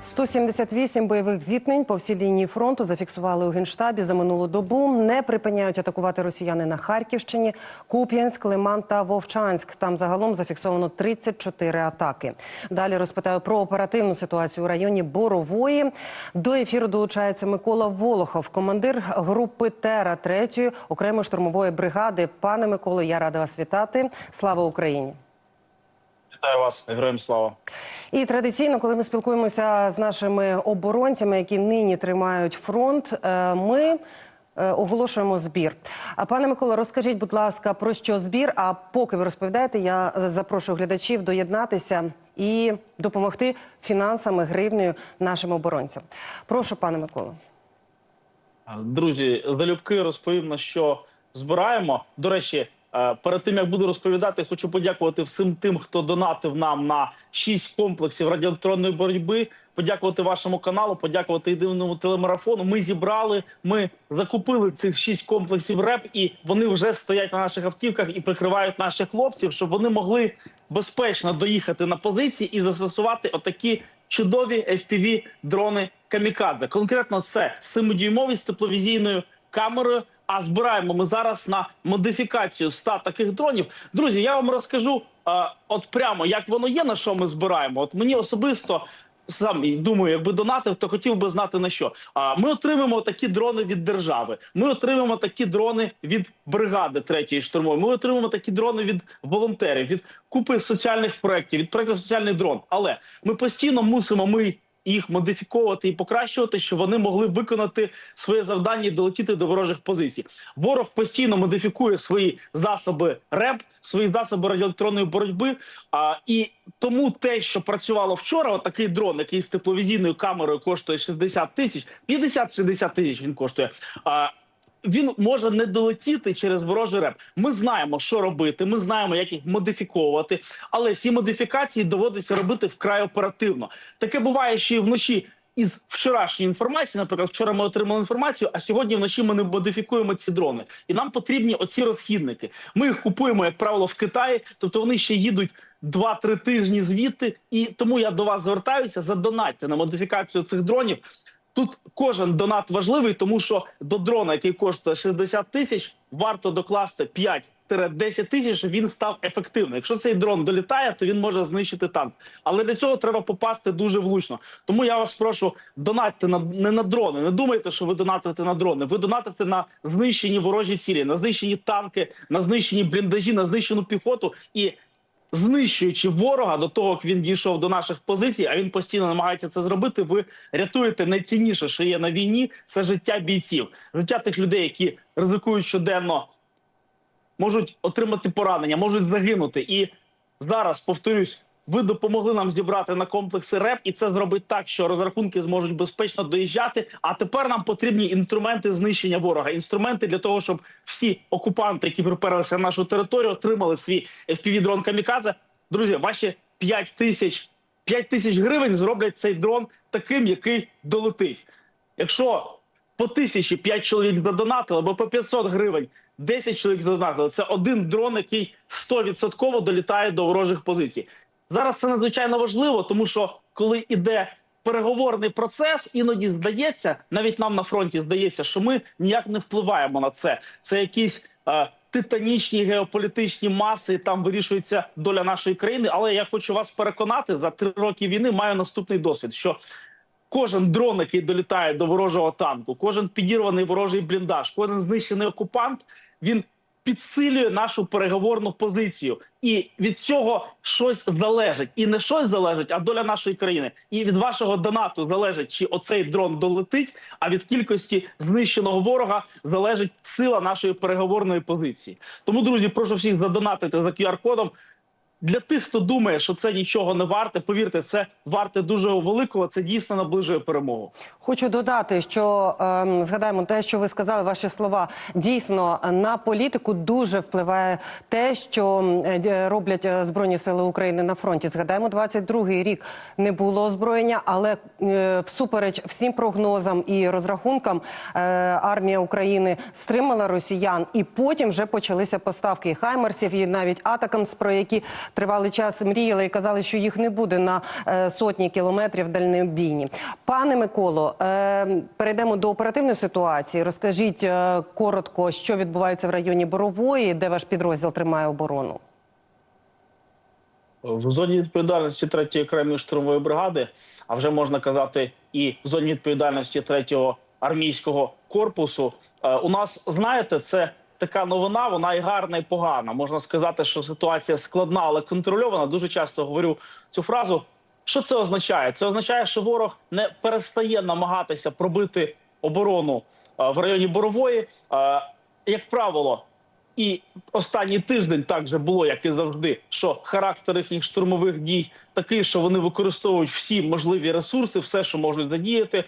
178 бойових зіткнень по всій лінії фронту зафіксували у генштабі за минулу добу. Не припиняють атакувати росіяни на Харківщині, Куп'янськ, Лиман та Вовчанськ. Там загалом зафіксовано 34 атаки. Далі розпитаю про оперативну ситуацію у районі Борової. До ефіру долучається Микола Волохов, командир групи Тера 3-ї окремої штурмової бригади. Пане Миколо, я рада вас вітати. Слава Україні! Вітаю вас, героям слава. І традиційно, коли ми спілкуємося з нашими оборонцями, які нині тримають фронт, е, ми е, оголошуємо збір. А пане Микола, розкажіть, будь ласка, про що збір? А поки ви розповідаєте, я е, запрошую глядачів доєднатися і допомогти фінансами гривнею нашим оборонцям. Прошу, пане Миколо. Друзі, залюбки розповім на що збираємо. До речі, перед тим як буду розповідати, хочу подякувати всім тим, хто донатив нам на шість комплексів радіоелектронної боротьби. Подякувати вашому каналу, подякувати єдиному телемарафону. Ми зібрали, ми закупили цих шість комплексів РЕП, і вони вже стоять на наших автівках і прикривають наших хлопців, щоб вони могли безпечно доїхати на позиції і застосувати отакі чудові fpv дрони камікадзе. Конкретно це 7-дюймові з тепловізійною камерою. А збираємо ми зараз на модифікацію 100 таких дронів. Друзі, я вам розкажу е, от прямо як воно є, на що ми збираємо. От мені особисто сам думаю, якби донатив, то хотів би знати на що. А ми отримаємо такі дрони від держави. Ми отримаємо такі дрони від бригади третьої штурмової. Ми отримаємо такі дрони від волонтерів, від купи соціальних проєктів, від проєкту соціальний дрон. Але ми постійно мусимо ми. Їх модифіковувати і покращувати, щоб вони могли виконати своє завдання і долетіти до ворожих позицій. Ворог постійно модифікує свої засоби РЕП, свої засоби радіоелектронної боротьби. А і тому те, що працювало вчора, отакий дрон, який з тепловізійною камерою коштує 60 тисяч, 50-60 тисяч він коштує. А він може не долетіти через ворожий реп. Ми знаємо, що робити. Ми знаємо, як їх модифіковувати, але ці модифікації доводиться робити вкрай оперативно. Таке буває, що і вночі. Із вчорашньої інформації, наприклад, вчора ми отримали інформацію, а сьогодні вночі ми не модифікуємо ці дрони, і нам потрібні оці розхідники. Ми їх купуємо, як правило, в Китаї, тобто вони ще їдуть 2-3 тижні звідти. І тому я до вас звертаюся задонатьте на модифікацію цих дронів. Тут кожен донат важливий, тому що до дрона, який коштує 60 тисяч, варто докласти 5-10 тисяч, він став ефективним. Якщо цей дрон долітає, то він може знищити танк. Але для цього треба попасти дуже влучно. Тому я вас прошу донатьте на не на дрони. Не думайте, що ви донатите на дрони. Ви донатите на знищені ворожі цілі, на знищені танки, на знищені бліндажі, на знищену піхоту і знищуючи ворога до того, як він дійшов до наших позицій, а він постійно намагається це зробити. Ви рятуєте найцінніше, що є на війні, це життя бійців, життя тих людей, які ризикують щоденно, можуть отримати поранення, можуть загинути. І зараз повторюсь. Ви допомогли нам зібрати на комплекси РЕП, і це зробить так, що розрахунки зможуть безпечно доїжджати. А тепер нам потрібні інструменти знищення ворога, інструменти для того, щоб всі окупанти, які приперлися на нашу територію, отримали свій fpv дрон камікадзе. Друзі, ваші 5 тисяч 5 тисяч гривень зроблять цей дрон таким, який долетить. Якщо по тисячі 5 чоловік задонатили, або по 500 гривень 10 чоловік задонатили, це один дрон, який 100% долітає до ворожих позицій. Зараз це надзвичайно важливо, тому що коли іде переговорний процес, іноді здається, навіть нам на фронті здається, що ми ніяк не впливаємо на це. Це якісь е, титанічні геополітичні маси, і там вирішується доля нашої країни. Але я хочу вас переконати за три роки війни. Маю наступний досвід, що кожен дрон, який долітає до ворожого танку, кожен підірваний ворожий бліндаж, кожен знищений окупант, він підсилює нашу переговорну позицію, і від цього щось залежить, і не щось залежить, а доля нашої країни. І від вашого донату залежить, чи оцей дрон долетить. А від кількості знищеного ворога залежить сила нашої переговорної позиції. Тому, друзі, прошу всіх задонатити за QR-кодом. Для тих, хто думає, що це нічого не варте, повірте, це варте дуже великого. Це дійсно наближує перемогу. Хочу додати, що ем, згадаємо те, що ви сказали, ваші слова. Дійсно, на політику дуже впливає те, що е, роблять е, збройні сили України на фронті. Згадаємо, 22-й рік не було озброєння, але е, всупереч всім прогнозам і розрахункам е, армія України стримала росіян, і потім вже почалися поставки і хаймерсів, і навіть атакамс, про які тривалий час мріяли і казали, що їх не буде на е, сотні кілометрів дальнобійні. Пане Миколо, е, перейдемо до оперативної ситуації. Розкажіть е, коротко, що відбувається в районі Борової, де ваш підрозділ тримає оборону. В зоні відповідальності 3-ї окремої штурмової бригади, а вже можна казати, і в зоні відповідальності 3-го армійського корпусу. У нас знаєте, це така новина. Вона і гарна, і погана. Можна сказати, що ситуація складна, але контрольована. Дуже часто говорю цю фразу. Що це означає? Це означає, що ворог не перестає намагатися пробити оборону е, в районі Борової. Е, Як правило, і останній тиждень так же було, як і завжди, що характер їхніх штурмових дій такий, що вони використовують всі можливі ресурси, все, що можуть задіяти.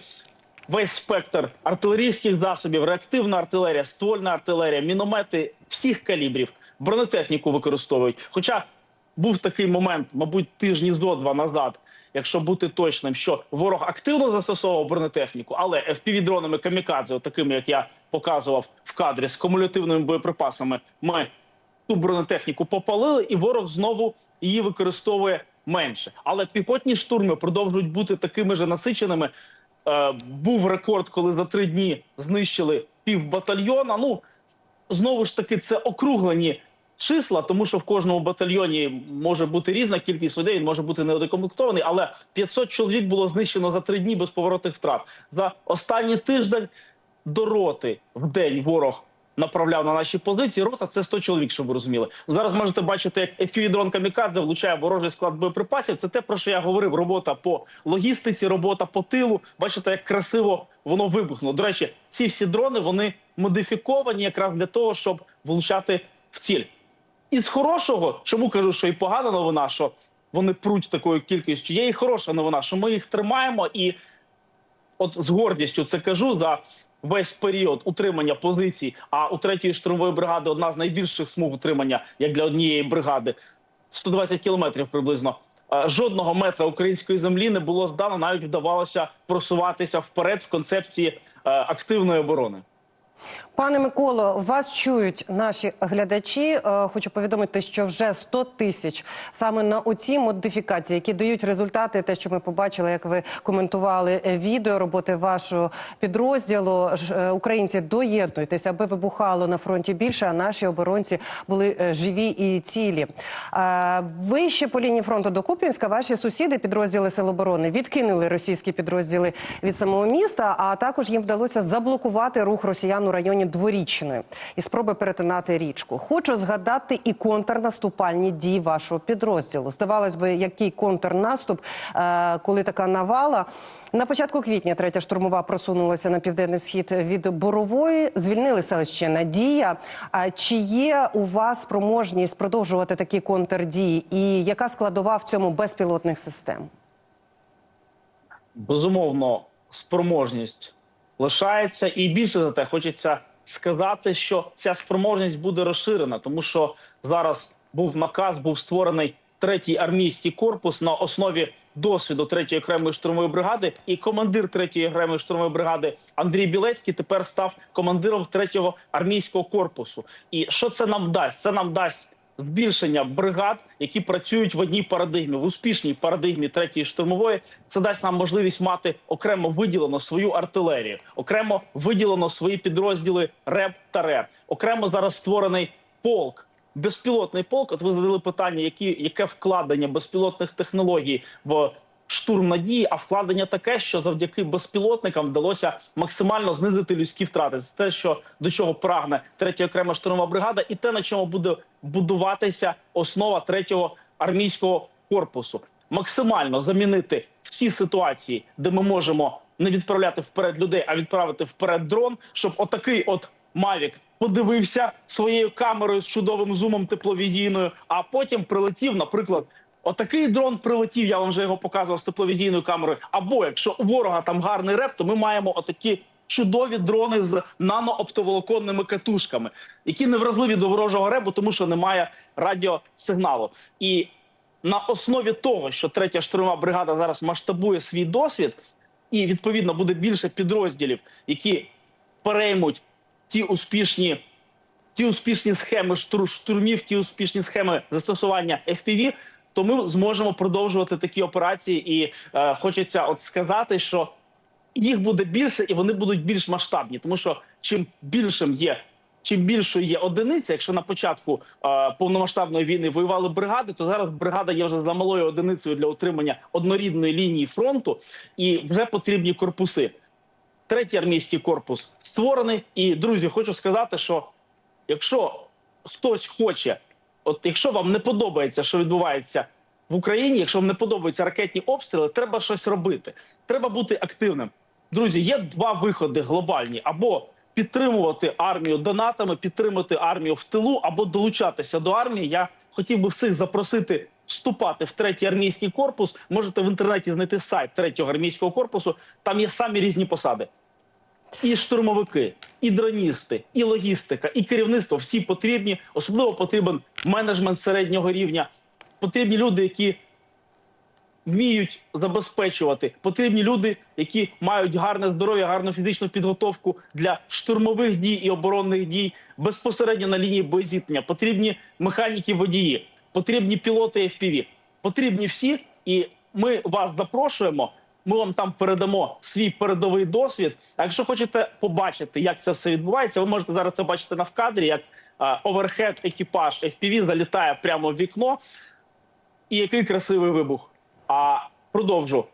Весь спектр артилерійських засобів, реактивна артилерія, ствольна артилерія, міномети всіх калібрів, бронетехніку використовують. Хоча був такий момент, мабуть, тижні зо два назад, якщо бути точним, що ворог активно застосовував бронетехніку, але FPV-дронами камікадзе, такими як я показував в кадрі з кумулятивними боєприпасами, ми ту бронетехніку попалили, і ворог знову її використовує менше. Але піхотні штурми продовжують бути такими ж насиченими. Е, був рекорд, коли за три дні знищили пів батальйона. Ну знову ж таки, це округлені числа, тому що в кожному батальйоні може бути різна кількість людей, він може бути недокомплектований, але 500 чоловік було знищено за три дні без поворотних втрат. За останній тиждень до роти в день ворог направляв на наші позиції. Рота це 100 чоловік, щоб ви розуміли. Зараз можете бачити, як FPV-дрон камікадзе влучає ворожий склад боєприпасів. Це те, про що я говорив. Робота по логістиці, робота по тилу. Бачите, як красиво воно вибухнуло. До речі, ці всі дрони вони модифіковані якраз для того, щоб влучати в ціль. І з хорошого, чому кажу, що і погана новина, що вони пруть такою кількістю. Є і хороша новина, що ми їх тримаємо, і от з гордістю це кажу за весь період утримання позицій. А у третьої штурмової бригади одна з найбільших смуг утримання, як для однієї бригади, 120 кілометрів приблизно. Е, Жодного метра української землі не було здано, навіть вдавалося просуватися вперед в концепції е, активної оборони. Пане Миколо, вас чують наші глядачі. Е, Хочу повідомити, що вже 100 тисяч саме на оці модифікації, які дають результати, те, що ми побачили, як ви коментували е, відео роботи вашого підрозділу. Е, Українці доєднуйтесь, аби вибухало на фронті більше, а наші оборонці були живі і цілі. Вище по лінії фронту до Куп'янська ваші сусіди, підрозділи Сил оборони, відкинули російські підрозділи від самого міста, а також їм вдалося заблокувати рух росіян у районі Дворічної і спроби перетинати річку. Хочу згадати і контрнаступальні дії вашого підрозділу. Здавалось би, який контрнаступ, е, коли така навала. На початку квітня третя штурмова просунулася на південний схід від Борової. Звільнили селище Надія. А чи є у вас спроможність продовжувати такі контрдії? І яка складова в цьому безпілотних систем? безумовно спроможність лишається, і більше за те хочеться сказати, що ця спроможність буде розширена, тому що зараз був наказ, був створений третій армійський корпус на основі досвіду третьої окремої штурмової бригади, і командир третьої окремої штурмової бригади Андрій Білецький тепер став командиром третього армійського корпусу. І що це нам дасть? Це нам дасть збільшення бригад, які працюють в одній парадигмі, в успішній парадигмі третьої штурмової. Це дасть нам можливість мати окремо виділено свою артилерію, окремо виділено свої підрозділи РЕП та РЕП. Окремо зараз створений полк. Безпілотний полк. От ви задали питання, які яке вкладення безпілотних технологій в штурм надії, а вкладення таке, що завдяки безпілотникам вдалося максимально знизити людські втрати. Це те, що до чого прагне третя окрема штурмова бригада, і те, на чому буде будуватися основа третього армійського корпусу. Максимально замінити всі ситуації, де ми можемо не відправляти вперед людей, а відправити вперед дрон, щоб отакий от Мавік подивився своєю камерою з чудовим зумом тепловізійною, а потім прилетів, наприклад. Отакий дрон прилетів, я вам вже його показував з тепловізійною камерою. Або якщо у ворога там гарний реп, то ми маємо отакі чудові дрони з нанооптоволоконними катушками, які не вразливі до ворожого ребу, тому що немає радіосигналу. І на основі того, що третя штурмова бригада зараз масштабує свій досвід, і відповідно буде більше підрозділів, які переймуть ті успішні ті успішні схеми штурмів, ті успішні схеми застосування FPV, то ми зможемо продовжувати такі операції. І е, хочеться от сказати, що їх буде більше і вони будуть більш масштабні, тому що чим більшим є. Чим більшою є одиниця, якщо на початку е, повномасштабної війни воювали бригади, то зараз бригада є вже за малою одиницею для утримання однорідної лінії фронту, і вже потрібні корпуси. Третій армійський корпус створений. І друзі, хочу сказати, що якщо хтось хоче, от якщо вам не подобається, що відбувається в Україні, якщо вам не подобаються ракетні обстріли, треба щось робити. Треба бути активним. Друзі, є два виходи глобальні: або підтримувати армію донатами, підтримати армію в тилу, або долучатися до армії. Я хотів би всіх запросити вступати в третій армійський корпус. Можете в інтернеті знайти сайт третього армійського корпусу. Там є самі різні посади і штурмовики, і дроністи, і логістика, і керівництво всі потрібні. Особливо потрібен менеджмент середнього рівня. Потрібні люди, які вміють забезпечувати. Потрібні люди, які мають гарне здоров'я, гарну фізичну підготовку для штурмових дій і оборонних дій безпосередньо на лінії боєзіткнення. Потрібні механіки водії, потрібні пілоти FPV. Потрібні всі, і ми вас запрошуємо. Ми вам там передамо свій передовий досвід. А якщо хочете побачити, як це все відбувається, ви можете зараз це бачити на вкадрі, як оверхед екіпаж FPV залітає прямо в вікно. І який красивий вибух. А продовжу.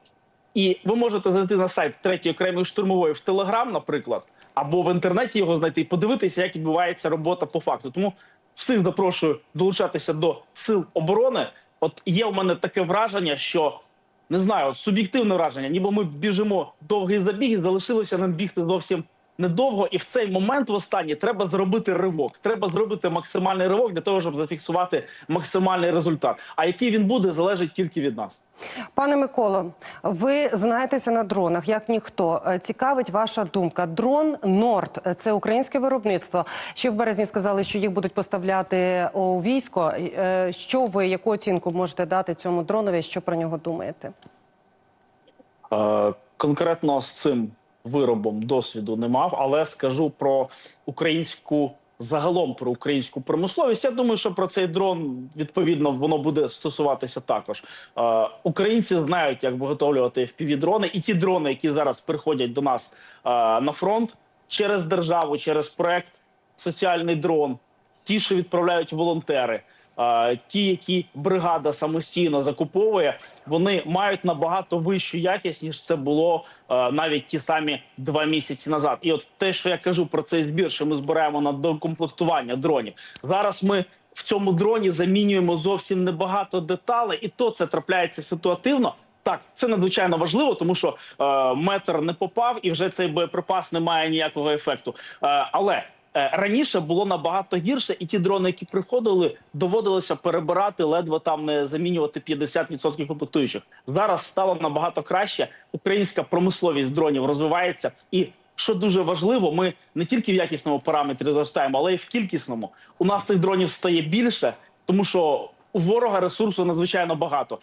І ви можете зайти на сайт третьої окремої штурмової в Телеграм, наприклад, або в інтернеті його знайти і подивитися, як відбувається робота по факту. Тому всіх запрошую долучатися до сил оборони. От є у мене таке враження, що не знаю, от суб'єктивне враження, ніби ми біжимо довгий забіг, і залишилося нам бігти зовсім недовго. І в цей момент в останній треба зробити ривок. Треба зробити максимальний ривок для того, щоб зафіксувати максимальний результат. А який він буде, залежить тільки від нас. Пане Миколо, ви знаєтеся на дронах, як ніхто. Е, Цікавить ваша думка. Дрон Норд це українське виробництво. Ще в березні сказали, що їх будуть поставляти у військо. Е, Що ви, яку оцінку можете дати цьому дронові? Що про нього думаєте? Е, конкретно з цим виробом досвіду не мав, але скажу про українську загалом про українську промисловість. Я думаю, що про цей дрон відповідно воно буде стосуватися також. Е, українці знають, як виготовлювати FPV-дрони, і ті дрони, які зараз приходять до нас е, на фронт через державу, через проект соціальний дрон, ті, що відправляють волонтери. Ті, які бригада самостійно закуповує, вони мають набагато вищу якість ніж це було навіть ті самі два місяці назад. І от те, що я кажу про цей збір, що ми збираємо на докомплектування дронів. Зараз ми в цьому дроні замінюємо зовсім небагато деталей, і то це трапляється ситуативно. Так, це надзвичайно важливо, тому що е, метр не попав, і вже цей боєприпас не має ніякого ефекту. Е, але раніше було набагато гірше, і ті дрони, які приходили, доводилося перебирати, ледве там не замінювати 50% комплектуючих. Зараз стало набагато краще. Українська промисловість дронів розвивається і. Що дуже важливо, ми не тільки в якісному параметрі зростаємо, але й в кількісному. У нас цих дронів стає більше, тому що у ворога ресурсу надзвичайно багато.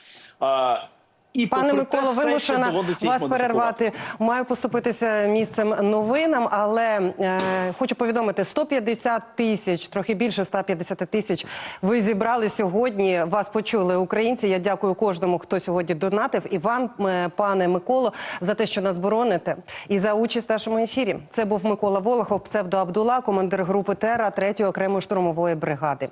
І Пане Миколо, вимушена вас перервати. Маю поступитися місцем новинам, але е, хочу повідомити: 150 тисяч, трохи більше 150 тисяч. Ви зібрали сьогодні. Вас почули українці. Я дякую кожному, хто сьогодні донатив. І вам, е, пане Миколо, за те, що нас бороните, і за участь в нашому ефірі. Це був Микола Волохов, псевдо Абдула, командир групи Тера 3-ї окремої штурмової бригади.